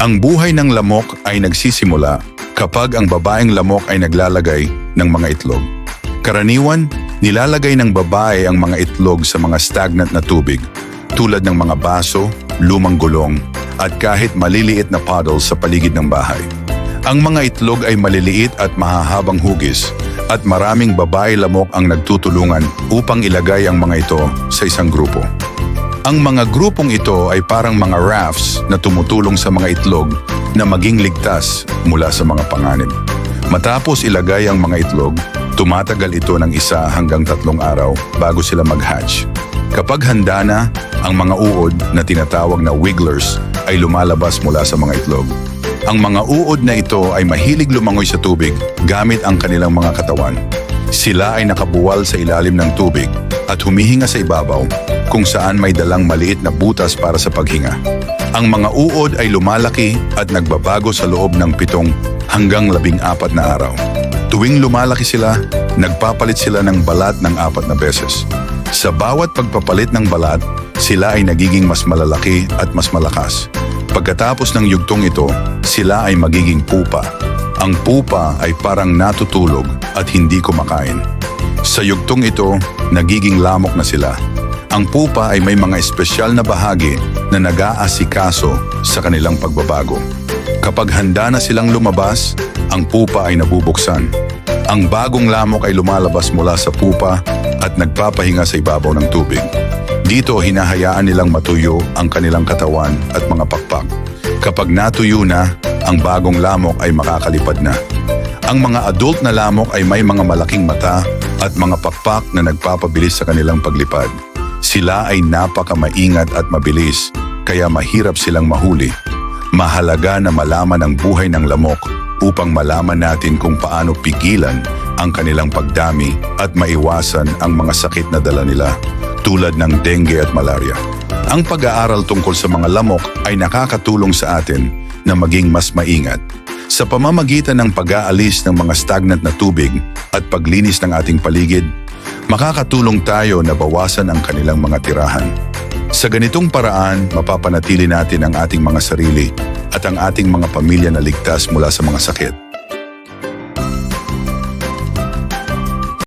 Ang buhay ng lamok ay nagsisimula kapag ang babaeng lamok ay naglalagay ng mga itlog. Karaniwan, nilalagay ng babae ang mga itlog sa mga stagnant na tubig tulad ng mga baso, lumang gulong, at kahit maliliit na puddles sa paligid ng bahay. Ang mga itlog ay maliliit at mahahabang hugis at maraming babae lamok ang nagtutulungan upang ilagay ang mga ito sa isang grupo. Ang mga grupong ito ay parang mga rafts na tumutulong sa mga itlog na maging ligtas mula sa mga panganib. Matapos ilagay ang mga itlog, tumatagal ito ng isa hanggang tatlong araw bago sila mag-hatch. Kapag handa na, ang mga uod na tinatawag na wigglers ay lumalabas mula sa mga itlog. Ang mga uod na ito ay mahilig lumangoy sa tubig gamit ang kanilang mga katawan. Sila ay nakabuwal sa ilalim ng tubig at humihinga sa ibabaw kung saan may dalang maliit na butas para sa paghinga. Ang mga uod ay lumalaki at nagbabago sa loob ng pitong hanggang labing apat na araw. Tuwing lumalaki sila, nagpapalit sila ng balat ng apat na beses. Sa bawat pagpapalit ng balat, sila ay nagiging mas malalaki at mas malakas. Pagkatapos ng yugtong ito, sila ay magiging pupa. Ang pupa ay parang natutulog at hindi kumakain. Sa yugtong ito, nagiging lamok na sila. Ang pupa ay may mga espesyal na bahagi na nag-aasikaso sa kanilang pagbabago. Kapag handa na silang lumabas, ang pupa ay nabubuksan. Ang bagong lamok ay lumalabas mula sa pupa at nagpapahinga sa ibabaw ng tubig. Dito hinahayaan nilang matuyo ang kanilang katawan at mga pakpak. Kapag natuyo na, ang bagong lamok ay makakalipad na. Ang mga adult na lamok ay may mga malaking mata at mga pakpak na nagpapabilis sa kanilang paglipad. Sila ay napakamaingat at mabilis, kaya mahirap silang mahuli. Mahalaga na malaman ang buhay ng lamok upang malaman natin kung paano pigilan ang kanilang pagdami at maiwasan ang mga sakit na dala nila tulad ng dengue at malaria. Ang pag-aaral tungkol sa mga lamok ay nakakatulong sa atin na maging mas maingat sa pamamagitan ng pag-aalis ng mga stagnant na tubig at paglinis ng ating paligid, makakatulong tayo na bawasan ang kanilang mga tirahan. Sa ganitong paraan, mapapanatili natin ang ating mga sarili at ang ating mga pamilya na ligtas mula sa mga sakit.